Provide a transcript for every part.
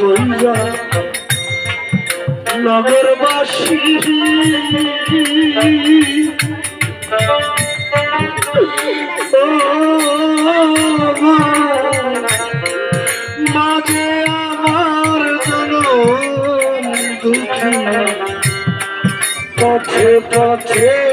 বন্ধা নগরবাসী। মাঝে আমার জনম দুঃখী। পথে পথে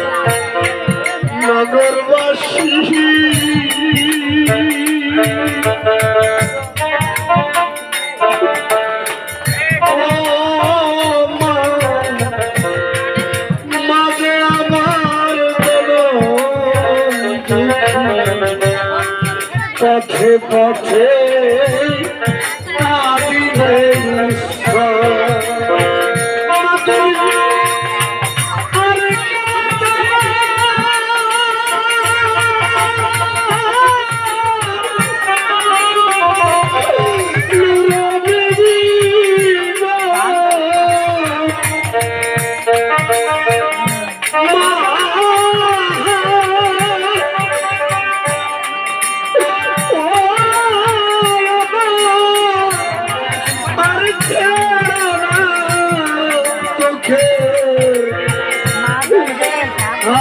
পথে পথে মা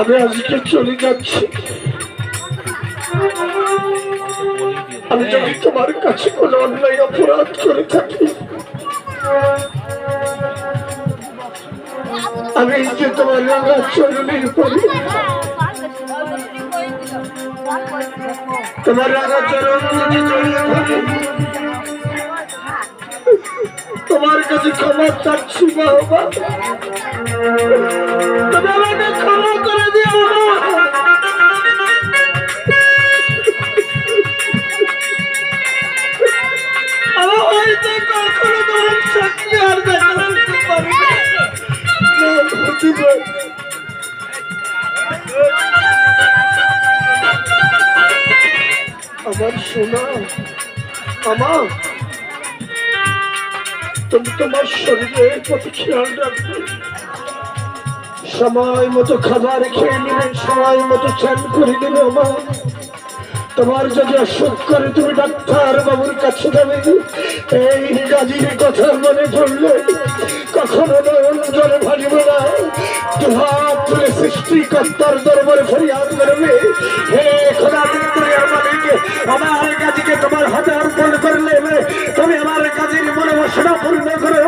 আমি আজকে চলে যাচ্ছি। আমি যদি তোমার কাছে কোনো অন্যায় অপরাধ করে থাকি। আমি যে তোমার রাঙা চরণের পরে তোমার রাঙা চরণ তোমার কাছে ক্ষমা চাচ্ছি বাবা ক্ষমা আমার সোনা আমার তুমি তোমার খেয়াল রাখবে? সময় মতো খাবার খেয়ে নেবে, সময় মতো চান করে নেবে আমার তোমার যদি অসুখ করে, তুমি ডাক্তার বাবুর কাছে যাবে। এই গাজীর কথা মনে পড়লে তুই শ্রীকর্তার দরবারে ফরিয়াদ করবে? হে খোদা দুনিয়ার মালিক আমার কাজকে তোমার হাতে অর্পণ করলে, তুমি আমার কাজের মনোবাসনা পূর্ণ করো।